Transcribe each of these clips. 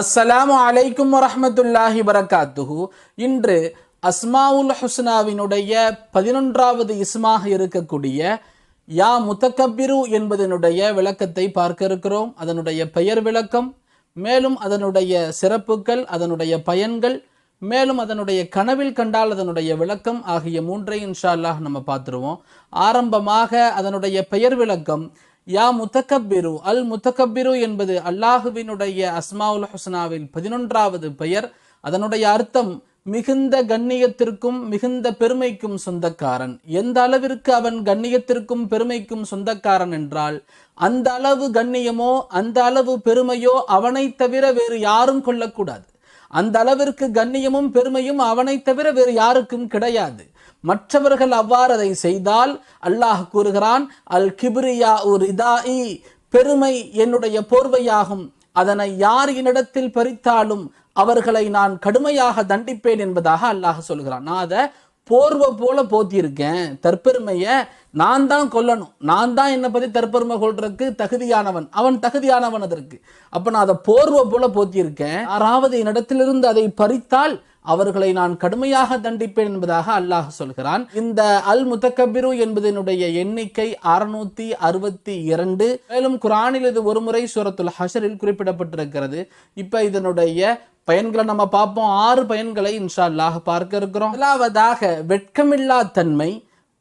அஸ்ஸலாமு அலைக்கும் வரஹ்மத்துல்லாஹி வரகாத்துஹு. இன்று அஸ்மாவுல் ஹுஸ்னாவினுடைய பதினொன்றாவது இஸ்மாக இருக்கக்கூடிய யா முத்தக்கபிரு என்பதனுடைய விளக்கத்தை பார்க்க இருக்கிறோம். அதனுடைய பெயர் விளக்கம் மேலும் அதனுடைய சிறப்புகள் அதனுடைய பயன்கள் மேலும் அதனுடைய கனவில் கண்டால் அதனுடைய விளக்கம் ஆகிய மூன்றை இன்ஷா அல்லாஹ் நம்ம பார்த்துருவோம். ஆரம்பமாக அதனுடைய பெயர் விளக்கம் யா முத்தக்கப்பிரு அல் முத்தக்கப்பிரு என்பது அல்லாஹுவினுடைய அஸ்மாவுல் ஹுஸ்னாவில் பதினொன்றாவது பெயர். அதனுடைய அர்த்தம் மிகுந்த கண்ணியத்திற்கும் மிகுந்த பெருமைக்கும் சொந்தக்காரன். எந்த அளவிற்கு அவன் கண்ணியத்திற்கும் பெருமைக்கும் சொந்தக்காரன் என்றால் அந்த அளவு கண்ணியமோ அந்த அளவு பெருமையோ அவனை தவிர வேறு யாரும் கொள்ளக்கூடாது. அந்த அளவிற்கு கண்ணியமும் பெருமையும் அவனை தவிர வேறு யாருக்கும் கிடையாது. மற்றவர்கள் அவ்வாறு அதை செய்தால் அல்லாஹ் கூறுகிறான் அல் கிபிரியா ஒரு இதாயி பெருமை என்னுடைய போர்வையாகும். அதனை யார் என்னிடத்தில் பறித்தாலும் அவர்களை நான் கடுமையாக தண்டிப்பேன் என்பதாக அல்லாஹ் சொல்கிறான். நான் அதை போர்வை போல போத்தியிருக்கேன். தற்பெருமையை நான் தான் கொல்லணும். நான் தான் என்னை பத்தி தற்பெருமை கொள்றதுக்கு தகுதியானவன். அவன் தகுதியானவன் அதற்கு. அப்ப நான் அதை போர்வை போல போத்தியிருக்கேன். யாராவது என்னிடத்திலிருந்து அதை பறித்தால் அவர்களை நான் கடுமையாக தண்டிப்பேன் என்பதாக அல்லாஹ் சொல்கிறான். இந்த அல் முத்தக்கபிரு என்பதனுடைய எண்ணிக்கை அறுநூத்தி அறுபத்தி இரண்டு. மேலும் குரானில் இது ஒரு முறை சூரத்துல் ஹஷரில் குறிப்பிடப்பட்டிருக்கிறது. இப்ப இதனுடைய பயன்களை நம்ம பார்ப்போம். ஆறு பயன்களை இன்ஷா அல்லாஹ் பார்க்க இருக்கிறோம். முதலாவதாக வெட்கமில்லா தன்மை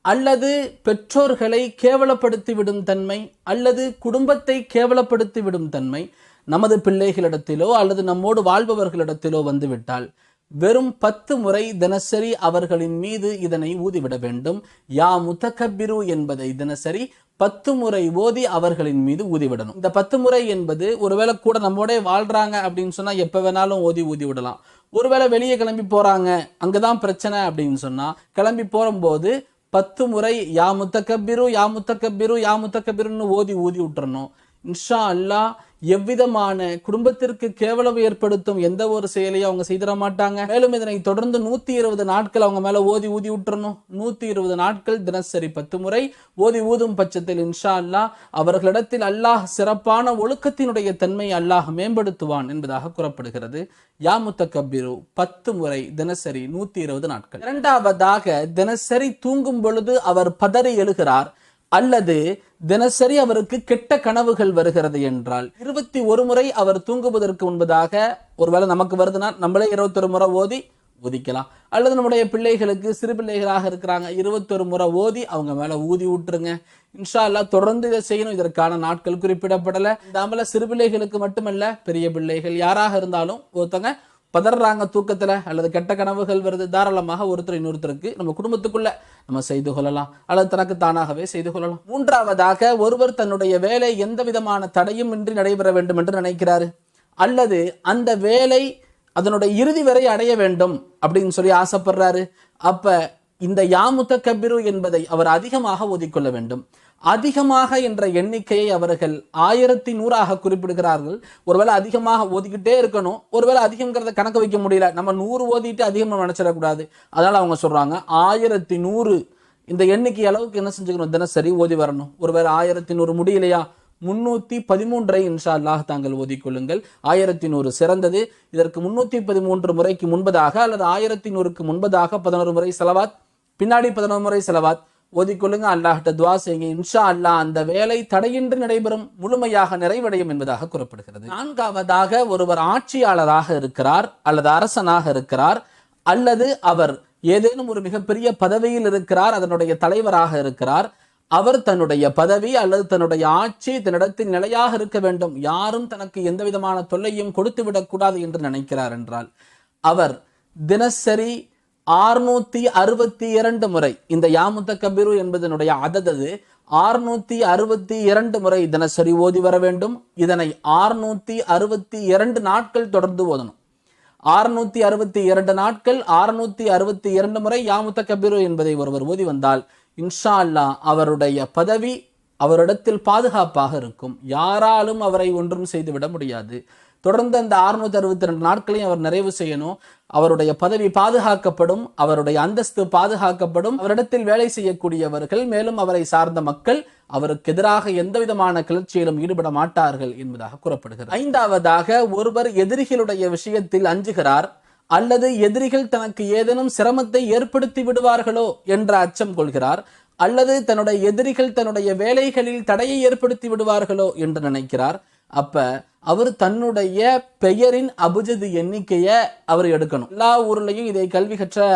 அல்லது பெற்றோர்களை கேவலப்படுத்தி விடும் தன்மை அல்லது குடும்பத்தை கேவலப்படுத்தி விடும் தன்மை நமது பிள்ளைகளிடத்திலோ அல்லது நம்மோடு வாழ்பவர்களிடத்திலோ வந்துவிட்டால் வெறும் பத்து முறை தினசரி அவர்களின் மீது இதனை ஊதிவிட வேண்டும். யா முத்தகபிரு என்பதை தினசரி பத்து முறை ஓதி அவர்களின் மீது ஊதிவிடணும். இந்த பத்து முறை என்பது ஒருவேளை கூட நம்மோட வாழ்றாங்க அப்படின்னு சொன்னா எப்ப வேணாலும் ஓதி ஊதி விடலாம் ஒருவேளை வெளியே கிளம்பி போறாங்க அங்கதான் பிரச்சனை அப்படின்னு சொன்னா கிளம்பி போகும்போது பத்து முறை யா முத்தகபிரு யா முத்தகபிரு யா முத்தகபிருன்னு ஓதி ஊதி விட்டுறணும். இன்ஷா அல்லாஹ் எவ்விதமான குடும்பத்திற்கு கேவலம் ஏற்படுத்தும் எந்த ஒரு செயலையும் அவங்க செய்திட மாட்டாங்க மேலும் இதனை தொடர்ந்து நூத்தி இருபது நாட்கள் அவங்க மேல ஓதி ஊதி விட்டுறணும். நூத்தி இருபது நாட்கள் தினசரி பத்து முறை ஓதி ஊதும் பட்சத்தில் இன்ஷா அல்லாஹ் அவர்களிடத்தில் அல்லாஹ் சிறப்பான ஒழுக்கத்தினுடைய தன்மை அல்லாஹ் மேம்படுத்துவான் என்பதாக கூறப்படுகிறது. யாமுத்த கபீரு பத்து முறை தினசரி நூத்தி இருபது நாட்கள். இரண்டாவதாக தினசரி தூங்கும் பொழுது அவர் பதறி எழுகிறார். அல்லது தினசரி அவருக்கு கெட்ட கனவுகள் வருகிறது என்றால் இருபத்தி ஒரு முறை அவர் தூங்குவதற்கு முன்பதாக ஒருவேளை நமக்கு வருதுன்னா நம்மளே இருபத்தொரு முறை ஓதி ஒதிக்கலாம் அல்லது நம்முடைய பிள்ளைகளுக்கு சிறு பிள்ளைகளாக இருக்கிறாங்க இருபத்தொரு முறை ஓதி அவங்க மேல ஊதி விட்டுருங்க இன்ஷா அல்லா தொடர்ந்து இதை செய்யணும். இதற்கான நாட்கள் குறிப்பிடப்படலை. இந்த அமல சிறு பிள்ளைகளுக்கு மட்டுமல்ல பெரிய பிள்ளைகள் யாராக இருந்தாலும் ஒருத்தங்க பதறாங்க தூக்கத்துல அல்லது கெட்ட கனவுகள் வருது தாராளமாக ஒருத்தர் இன்னொருத்தருக்கு நம்ம குடும்பத்துக்குள்ள நம்ம செய்து கொள்ளலாம். அல்லது தனக்கு தானாகவே செய்து கொள்ளலாம். மூன்றாவதாக ஒருவர் தன்னுடைய வேலை எந்த விதமான தடையும் இன்றி நடைபெற வேண்டும் என்று நினைக்கிறாரு. அல்லது அந்த வேலை அதனுடைய இறுதி வரை அடைய வேண்டும் அப்படின்னு சொல்லி ஆசைப்படுறாரு. அப்ப இந்த யாமுத்த கபிரு என்பதை அவர் அதிகமாக ஒதுக்கொள்ள வேண்டும். அதிகமாக என்ற எண்ணிக்கையை அவர்கள் ஆயிரத்தி நூறாக குறிப்பிடுகிறார்கள். ஒருவேளை அதிகமாக ஓதிக்கிட்டே இருக்கணும். ஒருவேளை அதிகங்கிறத கணக்கு வைக்க முடியல. நம்ம நூறு ஓதிட்டு அதிகமாக நினைச்சிடக்கூடாது அதனால் அவங்க சொல்கிறாங்க ஆயிரத்தி நூறு இந்த எண்ணிக்கை அளவுக்கு என்ன செஞ்சுக்கணும்? தினசரி ஓதி வரணும். ஒருவேளை ஆயிரத்தி நூறு முடியலையா? முன்னூத்தி பதிமூன்றை இன்ஷா அல்லாஹ் தாங்கள் ஓதிக்கொள்ளுங்கள் ஆயிரத்தி நூறு சிறந்தது. இதற்கு முன்னூத்தி பதிமூன்று முறைக்கு முன்பதாக அல்லது ஆயிரத்தி நூறுக்கு முன்பதாக பதினோரு முறை செலவாத் பின்னாடி பதினோரு முறை செலவாத் ஓதிக்கொள்ளுங்க. அல்லாஹ்ட்ட துவா செய்யுங்க. இன்ஷா அல்லாஹ் அந்த வேலை தடையின்றி நடைபெறும். முழுமையாக நிறைவடையும் என்பதாக கூறப்படுகிறது. நான்காவதாக ஒருவர் ஆட்சியாளராக இருக்கிறார் அல்லது அரசனாக இருக்கிறார் அல்லது அவர் ஏதேனும் ஒரு மிகப்பெரிய பதவியில் இருக்கிறார் அதனுடைய தலைவராக இருக்கிறார். அவர் தன்னுடைய பதவி அல்லது தன்னுடைய ஆட்சி தன்னிடத்தில் நிலையாக இருக்க வேண்டும். யாரும் தனக்கு எந்த விதமான தொல்லையும் கொடுத்து விடக்கூடாது என்று நினைக்கிறார் என்றால் அவர் தினசரி ஆறுநூத்தி அறுபத்தி இரண்டு முறை. இந்த யாமுத்த கபிரு என்பதனுடைய அததது ஆறுநூத்தி அறுபத்தி இரண்டு முறை தினசரி ஓதி வர வேண்டும். இதனை ஆறுநூத்தி அறுபத்தி இரண்டு நாட்கள் தொடர்ந்து ஓதணும். ஆறுநூத்தி அறுபத்தி இரண்டு நாட்கள் ஆறுநூத்தி அறுபத்தி இரண்டு முறை யாமுத்த கபிரு என்பதை ஒருவர் ஓதி வந்தால் இன்ஷா அல்லா அவருடைய பதவி அவரிடத்தில் பாதுகாப்பாக இருக்கும். யாராலும் அவரை ஒன்றும் செய்துவிட முடியாது. தொடர்ந்து அந்த அறுநூத்தி அறுபத்தி ரெண்டு நாட்களையும் அவர் நிறைவு செய்யணும். அவருடைய பதவி பாதுகாக்கப்படும் அவருடைய அந்தஸ்து பாதுகாக்கப்படும் அவரிடத்தில் வேலை செய்யக்கூடியவர்கள் மேலும் அவரை சார்ந்த மக்கள் அவருக்கு எதிராக எந்த விதமான கிளர்ச்சியிலும் ஈடுபட மாட்டார்கள் என்பதாக கூறப்படுகிறது. ஐந்தாவதாக ஒருவர் எதிரிகளுடைய விஷயத்தில் அஞ்சுகிறார் அல்லது எதிரிகள் தனக்கு ஏதேனும் சிரமத்தை ஏற்படுத்தி விடுவார்களோ என்ற அச்சம் கொள்கிறார் அல்லது தன்னுடைய எதிரிகள் தன்னுடைய வேலைகளில் தடையை ஏற்படுத்தி விடுவார்களோ என்று நினைக்கிறார். அப்போ அவர் தன்னுடைய பெயரின் அபுஜது எண்ணிக்கையை அவர் எடுக்கணும். எல்லா ஊர்லேயும் இதை கல்வி கற்ற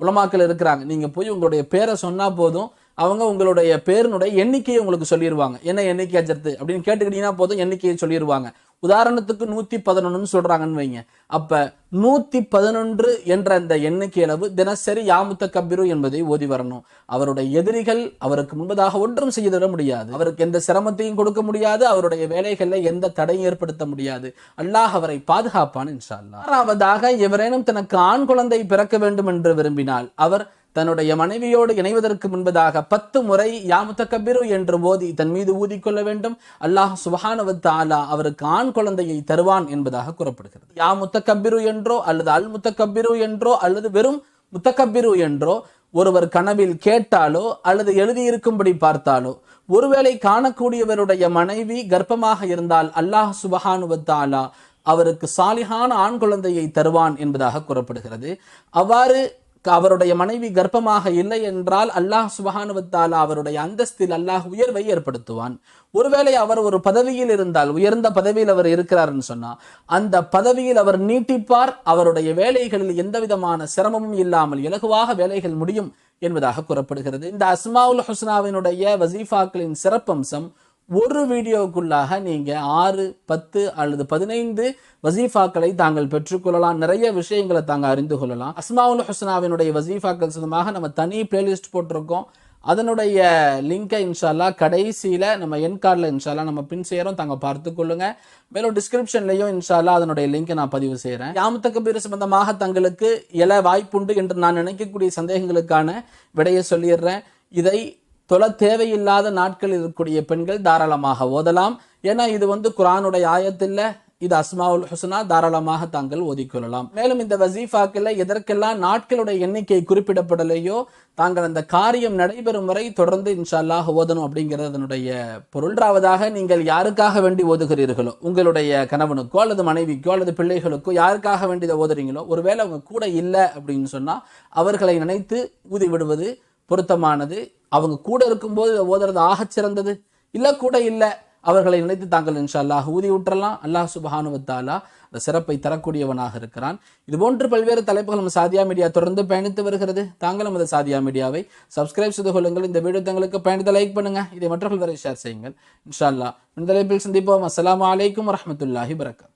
உலமாக்கள் இருக்கிறாங்க. நீங்கள் போய் உங்களுடைய பேரை சொன்னால் போதும் அவங்க உங்களுடைய பேரினுடைய எண்ணிக்கையை உங்களுக்கு சொல்லிடுவாங்க என்ன எண்ணிக்கை அஜர்த்து? அப்படின்னு கேட்டுக்கிட்டீங்கன்னா போதும் எண்ணிக்கையை சொல்லிடுவாங்க உதாரணத்துக்கு நூத்தி பதினொன்னு சொல்றாங்கன்னு வைங்க. அப்ப நூத்தி பதினொன்று என்ற அந்த எண்ணிக்கை அளவு தினசரி யாமுத்த கபிரு என்பதை ஓதி வரணும். அவருடைய எதிரிகள் அவருக்கு முன்பதாக ஒன்றும் செய்துவிட முடியாது. அவருக்கு எந்த சிரமத்தையும் கொடுக்க முடியாது. அவருடைய வேலைகளில் எந்த தடையும் ஏற்படுத்த முடியாது. அல்லாஹ் அவரை பாதுகாப்பான் இன்ஷா அல்லாஹ் ஆறாவதாக எவரேனும் தனக்கு ஆண் குழந்தை பிறக்க வேண்டும் என்று விரும்பினால் அவர் தன்னுடைய மனைவியோடு இணைவதற்கு முன்பதாக பத்து முறை யாமுத்தக்கபிரு என்று ஓதி தன் மீது ஊதிக்கொள்ள வேண்டும். அல்லாஹ் சுபஹானவத் ஆலா அவருக்கு ஆண் குழந்தையை தருவான் என்பதாக கூறப்படுகிறது. யா முத்தக்கபிரு என்றோ அல்லது அல் முத்தக்கபிரு என்றோ அல்லது வெறும் முத்தக்கபிரு என்றோ ஒருவர் கனவில் கேட்டாலோ அல்லது எழுதியிருக்கும்படி பார்த்தாலோ ஒருவேளை காணக்கூடியவருடைய மனைவி கர்ப்பமாக இருந்தால் அல்லாஹ் சுபஹானுவத்தாலா அவருக்கு சாலிகான ஆண் குழந்தையை தருவான் என்பதாக கூறப்படுகிறது. அவ்வாறு அவருடைய மனைவி கர்ப்பமாக இல்லை என்றால் அல்லாஹ் சுபஹானுவத்தாலா அவருடைய அந்தஸ்தில் அல்லாஹ் உயர்வை ஏற்படுத்துவான். ஒருவேளை அவர் ஒரு பதவியில் இருந்தால் உயர்ந்த பதவியில் அவர் இருக்கிறார்னு சொன்னா அந்த பதவியில் அவர் நீட்டிப்பார் அவருடைய வேலைகளில் எந்த விதமான சிரமமும் இல்லாமல் இலகுவாக வேலைகள் முடியும் என்பதாக கூறப்படுகிறது. இந்த அஸ்மாவுல் ஹுஸ்னாவினுடைய வசீஃபாக்களின் சிறப்பம்சம் ஒரு வீடியோவுக்குள்ளாக நீங்கள் ஆறு பத்து அல்லது பதினைந்து வசீஃபாக்களை தாங்கள் பெற்றுக்கொள்ளலாம். நிறைய விஷயங்களை தாங்க அறிந்து கொள்ளலாம். அஸ்மாவுல் ஹுஸ்னாவினுடைய வசீஃபாக்கள் சொந்தமாக நம்ம தனி பிளேலிஸ்ட் போட்டிருக்கோம். அதனுடைய லிங்கை இன்ஷால்லா கடைசியில் நம்ம என் கார்டில் இன்ஷால்லா நம்ம பின் செய்கிறோம் தாங்க பார்த்து கொள்ளுங்க. மேலும் டிஸ்கிரிப்ஷன்லையும் இன்ஷால்லா அதனுடைய லிங்கை நான் பதிவு செய்கிறேன் யாமுத்த கபீர் சம்பந்தமாக தங்களுக்கு எல வாய்ப்புண்டு என்று நான் நினைக்கக்கூடிய சந்தேகங்களுக்கான விடையை சொல்லிடுறேன். இதை தொல தேவையில்லாத நாட்கள் இருக்கக்கூடிய பெண்கள் தாராளமாக ஓதலாம். ஏன்னா இது வந்து குரானுடைய ஆயத்தில் இது அஸ்மாவுல் ஹுசனா தாராளமாக தாங்கள் ஓதிக்கொள்ளலாம். மேலும் இந்த வசீஃபாக்கில் எதற்கெல்லாம் நாட்களுடைய எண்ணிக்கை குறிப்பிடப்படலையோ தாங்கள் அந்த காரியம் நடைபெறும் வரை தொடர்ந்து இன்ஷால்லாக ஓதணும் அப்படிங்கிறது அதனுடைய பொருள்றாவதாக நீங்கள் யாருக்காக வேண்டி ஓதுகிறீர்களோ உங்களுடைய கணவனுக்கோ அல்லது மனைவிக்கோ அல்லது பிள்ளைகளுக்கோ யாருக்காக வேண்டி இதை ஓதுறீங்களோ ஒருவேளை அவங்க கூட இல்லை அப்படின்னு சொன்னால் அவர்களை நினைத்து ஊதி விடுவது பொருத்தமானது. அவங்க கூட இருக்கும்போது ஓதுறது ஆகச் சிறந்தது. இல்லை கூட இல்லை அவர்களை நினைத்து தாங்கள் இன்ஷா அல்லாஹ் ஊதி விட்டுறலாம் அல்லாஹ் சுபஹானுவத்தாலா அந்த சிறப்பை தரக்கூடியவனாக இருக்கிறான். இது போன்று பல்வேறு தலைப்புகள் நம்ம சாதியா மீடியா தொடர்ந்து பயணித்து வருகிறது. தாங்களும் நமது சாதியா மீடியாவை சப்ஸ்கிரைப் செய்து கொள்ளுங்கள். இந்த வீடியோ தங்களுக்கு பயணித்த லைக் பண்ணுங்க. இதை மற்றவர்கள் வரை ஷேர் செய்யுங்கள். இன்ஷா அல்லாஹ் இந்த தலைப்பில் சந்திப்போம். அஸ்லாம் வலைக்கம் வரமத்துல்லாஹி வரகாத்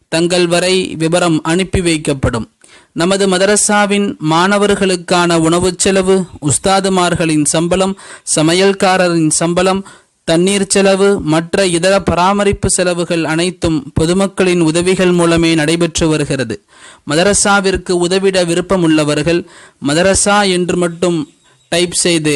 தங்கள் வரை விவரம் அனுப்பி வைக்கப்படும். நமது மதரசாவின் மாணவர்களுக்கான உணவுச் செலவு உஸ்தாதுமார்களின் சம்பளம் சமையல்காரரின் சம்பளம் தண்ணீர் செலவு மற்ற இதர பராமரிப்பு செலவுகள் அனைத்தும் பொதுமக்களின் உதவிகள் மூலமே நடைபெற்று வருகிறது. மதரசாவிற்கு உதவிட விருப்பமுள்ளவர்கள் மதரசா என்று மட்டும் டைப் செய்து